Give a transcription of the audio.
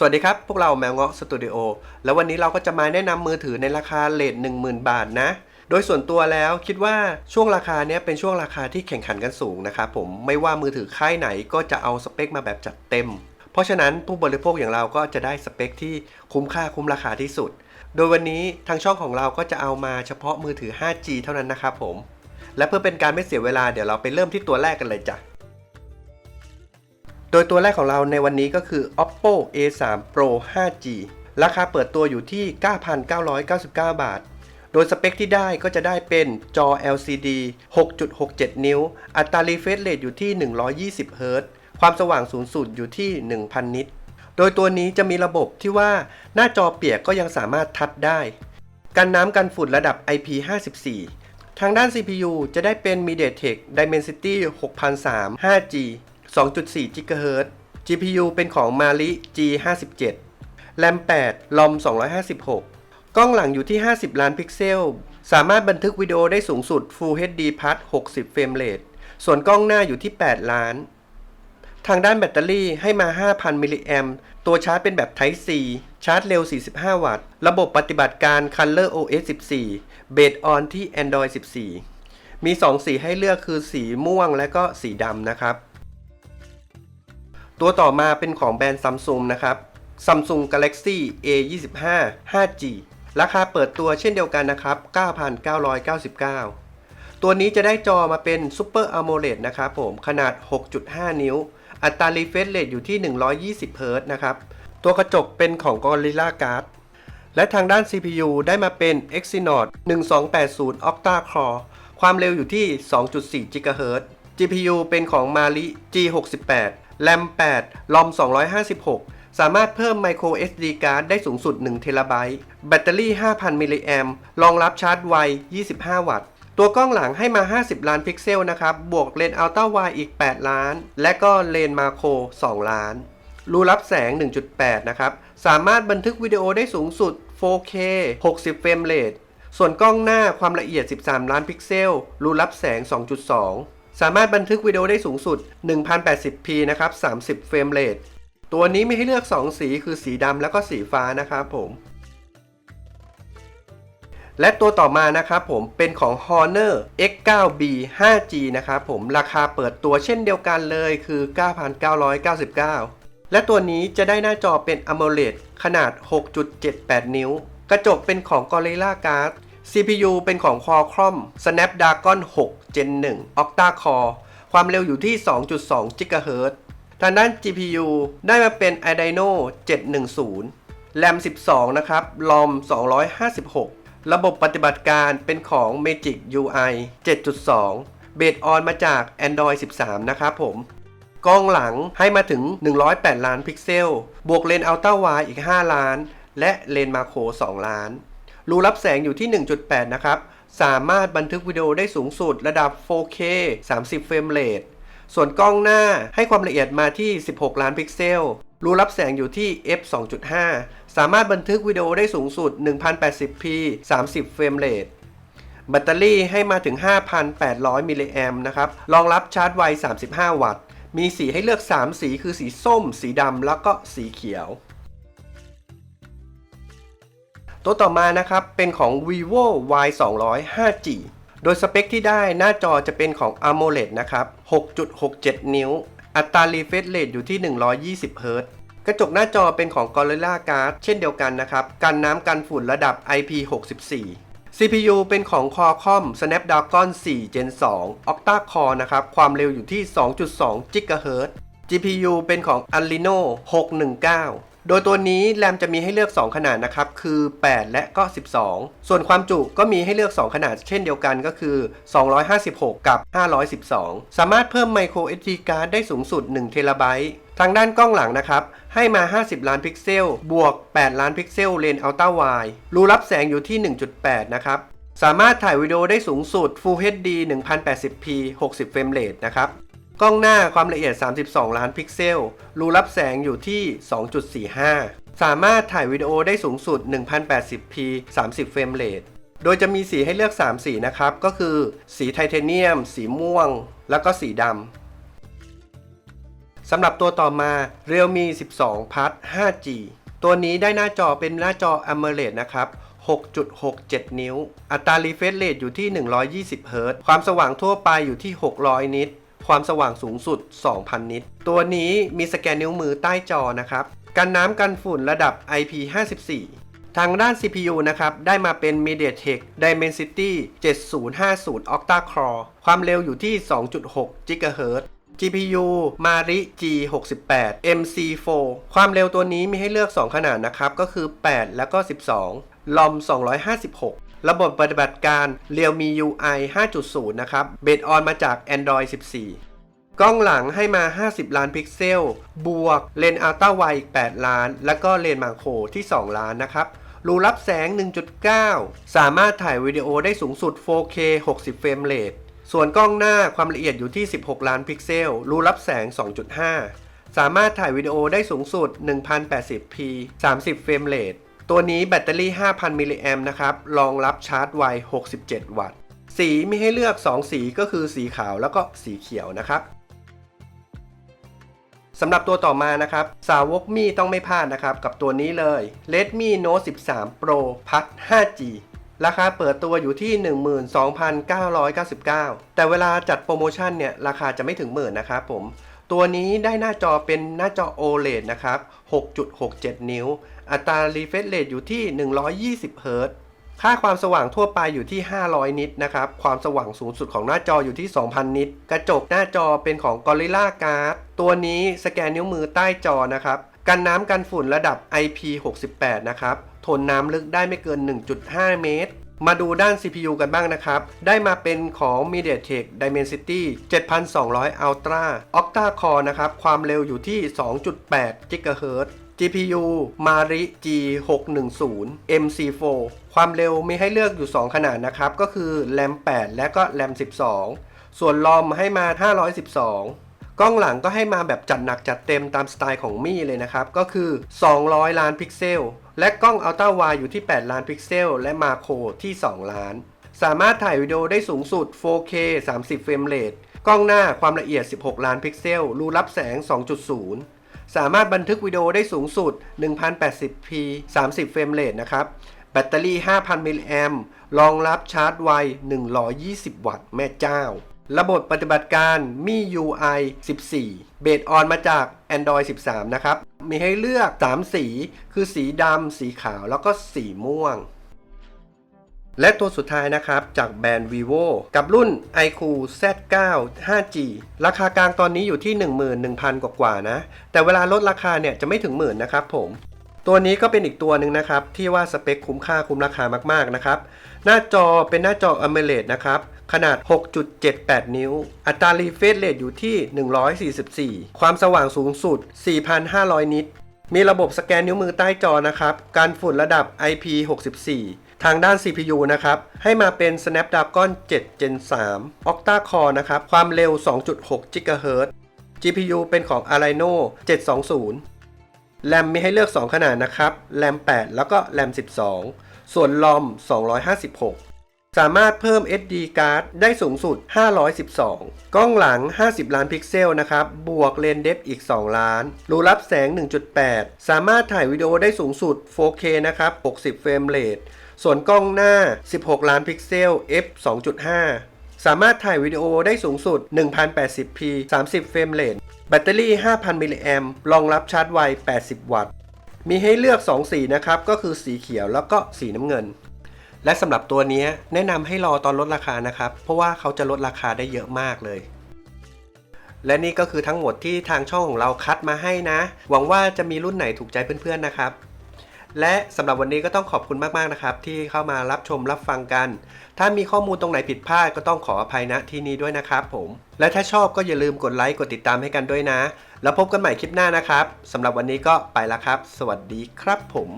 สวัสดีครับ พวกเราแมวเงาะสตูดิโอแล้ววันนี้เราก็จะมาแนะนำมือถือในราคาเลท10,000 บาทนะ โดยส่วนตัวแล้วคิดว่าช่วงราคาเนี้ยเป็นช่วงราคาที่แข่งขันกันสูงนะครับผมไม่ว่ามือถือค่ายไหนก็จะเอาสเปคมาแบบจัดเต็ม เพราะฉะนั้นผู้บริโภคอย่างเราก็จะได้สเปคที่คุ้มค่าคุ้มราคาที่สุด โดยวันนี้ทางช่องของเราก็จะเอามาเฉพาะมือถือ 5G เท่านั้นนะครับผม และเพื่อเป็นการไม่เสียเวลาเดี๋ยวเราไปเริ่มที่ตัวแรกกันเลยจ้ะ โดยตัวแรกของเราในวันนี้ก็คือ oppo a3 pro 5g ราคาเปิดตัวอยู่ที่ 9,999 บาท โดยสเปคที่ได้ก็จะได้เป็นจอ LCD 6.67 นิ้ว อัตรา refresh rate อยู่ที่ 120 Hz ความสว่างสูงสุดอยู่ที่ 1,000 นิต โดยตัวนี้จะมีระบบที่ว่าหน้าจอเปียกก็ยังสามารถทัชได้ กันน้ำกันฝุ่นระดับ IP54 ทางด้าน CPU จะได้เป็น MediaTek Dimensity 6003 5G 2.4 GHz GPU เป็นของ Mali G57 RAM 8 ROM 256 กล้องหลังอยู่ที่ 50 ล้านพิกเซล สามารถบันทึกวิดีโอได้สูงสุด Full HD Plus 60 เฟรมเรทส่วนกล้องหน้าอยู่ที่ 8 ล้าน ทางด้านแบตเตอรี่ให้มา 5,000 มิลลิแอมตัวชาร์จเป็นแบบ Type C ชาร์จเร็ว 45 วัตต์ ระบบปฏิบัติการ Color OS 14 Based on ที่ Android 14 มี 2 สีให้เลือกคือสีม่วงและก็สีดำนะครับ ตัวต่อมาเป็นของแบรนด์ซัมซุงนะครับ Samsung Galaxy A25 5G ราคาเปิดตัวเช่นเดียวกันนะครับ 9,999 ตัวนี้จะได้จอมาเป็น Super AMOLED นะครับผม ขนาด 6.5 นิ้ว อัตรา refresh rate อยู่ที่ 120 Hz นะครับ ตัวกระจกเป็นของ Gorilla Glass และทางด้าน CPU ได้มาเป็น Exynos 1280 Octa Core ความเร็วอยู่ที่ 2.4 GHz GPU เป็นของ Mali G68 RAM 8 ROM 256 สามารถเพิ่ม Micro SD card ได้สูงสุด1 t b แบตเตอรี่ 5,000 มิลลิแอมรองรับชาร์จไว 25 วัตต์ ตัวกล้องหลังให้มา 50 ล้านพิกเซลนะครับ บวกเลนส์อัลตร้าไวอีก 8 ล้าน และก็เลนส์มาโคร 2 ล้าน รูรับแสง 1.8 นะครับ สามารถบันทึกวิดีโอได้สูงสุด 4K 60 เฟรมเรทส่วนกล้องหน้าความละเอียด 13 ล้านพิกเซล รูรับแสง 2.2 สามารถบันทึกวิดีโอได้สูงสุด 1080p นะครับ 30 เฟรมเรท ตัวนี้มีให้เลือก 2 สีคือสีดำแล้วก็สีฟ้านะครับผม และตัวต่อมานะครับผมเป็นของ Honor X9B 5G นะครับผมราคาเปิดตัวเช่นเดียวกันเลยคือ 9,999 และตัวนี้จะได้หน้าจอเป็น AMOLED ขนาด 6.78 นิ้ว กระจกเป็นของ Gorilla Glass CPU เป็นของ Qualcomm Snapdragon 6 Gen 1 Octa Core ความเร็วอยู่ที่ 2.2 GHz ทางด้าน GPU ได้มาเป็น Adreno 710 RAM 12 นะครับ ROM 256 ระบบปฏิบัติการเป็นของ Magic UI 7.2 Based on มาจาก Android 13 นะครับผม กล้องหลังให้มาถึง 108 ล้านพิกเซล บวกเลนส์อัลตร้าไวอีก 5 ล้าน และเลนส์มาโคร 2 ล้าน รูรับแสงอยู่ที่ 1.8 นะครับ สามารถบันทึกวิดีโอได้สูงสุดระดับ 4K 30 เฟรมเรทส่วนกล้องหน้าให้ความละเอียดมาที่ 16 ล้านพิกเซล รูรับแสงอยู่ที่ f 2.5 สามารถบันทึกวิดีโอได้สูงสุด 1080p 30 เฟรมเรทแบตเตอรี่ให้มาถึง 5,800 มิลลิแอมนะครับ รองรับชาร์จไว 35 วัตต์ มีสีให้เลือก 3 สีคือสีส้ม สีดำ แล้วก็สีเขียว ตัวต่อมานะครับเป็นของ vivo y 2 0 0 5g โดยสเปคที่ได้หน้าจอจะเป็นของ AMOLED นะครับ 6.67 นิ้ว อัตรา refresh rate อยู่ที่ 120 Hz กระจกหน้าจอเป็นของ Gorilla Glass เช่นเดียวกันนะครับ กันน้ำกันฝุ่นระดับ IP64 CPU เป็นของ Qualcomm Snapdragon 4 Gen 2 Octa Core นะครับ ความเร็วอยู่ที่ 2.2 GHz GPU เป็นของ Adreno 619 โดยตัวนี้แรมจะมีให้เลือก 2 ขนาดนะครับ คือ 8 และก็ 12 ส่วนความจุก็มีให้เลือก 2 ขนาดเช่นเดียวกันก็คือ 256 กับ 512 สามารถเพิ่ม Micro SD card ได้สูงสุด1 t b ทางด้านกล้องหลังนะครับ ให้มา 50 ล้านพิกเซล บวก 8 ล้านพิกเซลเลนส์อัลตร้าไวรูรับแสงอยู่ที่ 1.8 นะครับ สามารถถ่ายวิดีโอได้สูงสุด Full HD 1080p 60 เฟรมเรทนะครับ กล้องหน้าความละเอียด 32 ล้านพิกเซล รูรับแสงอยู่ที่ 2.45 สามารถถ่ายวิดีโอได้สูงสุด 1080p 30 เฟรมเรท โดยจะมีสีให้เลือก 3 สีนะครับ ก็คือ สีไทเทเนียม สีม่วง แล้วก็สีดำ สำหรับตัวต่อมา Realme 12 Plus 5G ตัวนี้ได้หน้าจอเป็นหน้าจอ AMOLED นะครับ 6.67 นิ้ว อัตรา refresh rate อยู่ที่ 120 Hz ความสว่างทั่วไปอยู่ที่ 600 นิต ความสว่างสูงสุด 2,000 นิต ตัวนี้มีสแกนนิ้วมือใต้จอนะครับ กันน้ำกันฝุ่นระดับ IP54 ทางด้าน CPU นะครับ ได้มาเป็น MediaTek Dimensity 7050 Octa Core ความเร็วอยู่ที่ 2.6 GHz GPU Mari G68 MC4 ความเร็วตัวนี้มีให้เลือก 2 ขนาดนะครับ ก็คือ 8 แล้วก็ 12ลอม256 ระบบปฏิบัติการ Realme UI 5.0 นะครับ เบสออนมาจาก Android 14 กล้องหลังให้มา 50 ล้านพิกเซล บวกเลนส์อัลตร้าไวด์8ล้าน แล้วก็เลนส์มาโครที่ 2 ล้านนะครับรูรับแสง 1.9 สามารถถ่ายวิดีโอได้สูงสุด 4K 60 เฟรมเรทส่วนกล้องหน้าความละเอียดอยู่ที่ 16 ล้านพิกเซล รูรับแสง 2.5 สามารถถ่ายวิดีโอได้สูงสุด 1080p 30 เฟรมเรท ตัวนี้แบตเตอรี่ 5,000 มิลลิแอมนะครับ รองรับชาร์จไว 67 วัตต์ สีมีให้เลือก 2 สีก็คือสีขาวแล้วก็สีเขียวนะครับสำหรับตัวต่อมานะครับ สาวกมี่ต้องไม่พลาดนะครับ กับตัวนี้เลย Redmi Note 13 Pro Plus 5G ราคาเปิดตัวอยู่ที่ 12,999 แต่เวลาจัดโปรโมชั่นเนี่ย ราคาจะไม่ถึงหมื่นนะครับผม ตัวนี้ได้หน้าจอเป็นหน้าจอ OLED นะครับ 6.67 นิ้ว อัตรา refresh rate อยู่ที่ 120 Hz ค่าความสว่างทั่วไปอยู่ที่ 500 นิตนะครับ ความสว่างสูงสุดของหน้าจออยู่ที่ 2,000 นิต กระจกหน้าจอเป็นของ Gorilla Glass ตัวนี้สแกนนิ้วมือใต้จอนะครับ กันน้ำกันฝุ่นระดับ IP68 นะครับ ทนน้ำลึกได้ไม่เกิน 1.5 เมตร มาดูด้าน CPU กันบ้างนะครับ ได้มาเป็นของ MediaTek Dimensity 7200 Ultra Octa Core นะครับ ความเร็วอยู่ที่ 2.8 GHz GPU Mari G610 MC4 ความเร็วมีให้เลือกอยู่ 2 ขนาดนะครับ ก็คือ RAM 8 และก็ RAM 12 ส่วน ROM ให้มา 512 กล้องหลังก็ให้มาแบบจัดหนักจัดเต็มตามสไตล์ของมี่เลยนะครับ ก็คือ 200 ล้านพิกเซล และกล้องอัลตร้าไวอยู่ที่ 8 ล้านพิกเซล และมาโครที่ 2 ล้าน สามารถถ่ายวิดีโอได้สูงสุด 4K 30 เฟรมเรทกล้องหน้าความละเอียด 16 ล้านพิกเซล รูรับแสง 2.0 สามารถบันทึกวิดีโอได้สูงสุด 1080p 30 เฟรมเรทนะครับ แบตเตอรี่ 5,000 มิลลิแอมรองรับชาร์จไว 120 วัตต์ แม่เจ้า ระบบปฏิบัติการมี UI 14 เบสออนมาจาก Android 13 นะครับ มีให้เลือก 3 สี คือสีดำ สีขาว แล้วก็สีม่วง และตัวสุดท้ายนะครับ จากแบรนด์ vivo กับรุ่น iQ Z9 5G ราคากลางตอนนี้อยู่ที่ 11,000กว่ากว่าๆนะ แต่เวลาลดราคาเนี่ยจะไม่ถึงหมื่นนะครับผม ตัวนี้ก็เป็นอีกตัวหนึ่งนะครับ ที่ว่าสเปคคุ้มค่าคุ้มราคามากๆนะครับ หน้าจอเป็นหน้าจอ AMOLED นะครับขนาด 6.78 นิ้ว อัตรา refresh rate อยู่ที่ 144 ความสว่างสูงสุด 4,500 นิต มีระบบสแกนนิ้วมือใต้จอนะครับ การฝุ่นระดับ IP64 ทางด้าน CPU นะครับ ให้มาเป็น Snapdragon 7 Gen 3 Octa Core นะครับ ความเร็ว 2.6 GHz GPU เป็นของ Adreno 720แรมมีให้เลือก 2 ขนาดนะครับแรม8แล้วก็แรม12 ส่วนลอม256 สามารถเพิ่ม SD card ได้สูงสุด 512 กล้องหลัง 50 ล้านพิกเซลนะครับ บวกเลนส์เดฟอีก 2 ล้าน รูรับแสง 1.8 สามารถถ่ายวิดีโอได้สูงสุด 4K นะครับ 60 เฟรมเรท ส่วนกล้องหน้า 16 ล้านพิกเซล f 2.5 สามารถถ่ายวิดีโอได้สูงสุด 1080p 30 เฟรมเรทแบตเตอรี่ 5,000 มิลลิแอมรองรับชาร์จไว 80 วัตต์ มีให้เลือก 2 สีนะครับ ก็คือสีเขียวแล้วก็สีน้ำเงิน และสำหรับตัวนี้แนะนำให้รอตอนลดราคานะครับ เพราะว่าเขาจะลดราคาได้เยอะมากเลย และนี่ก็คือทั้งหมดที่ทางช่องของเราคัดมาให้นะ หวังว่าจะมีรุ่นไหนถูกใจเพื่อนๆนะครับ และสำหรับวันนี้ก็ต้องขอบคุณมากๆนะครับ ที่เข้ามารับชมรับฟังกัน ถ้ามีข้อมูลตรงไหนผิดพลาดก็ต้องขออภัยณที่นี้ด้วยนะครับผม และถ้าชอบก็อย่าลืมกดไลค์กดติดตามให้กันด้วยนะ แล้วพบกันใหม่คลิปหน้านะครับสำหรับวันนี้ก็ไปแล้วครับ สวัสดีครับผม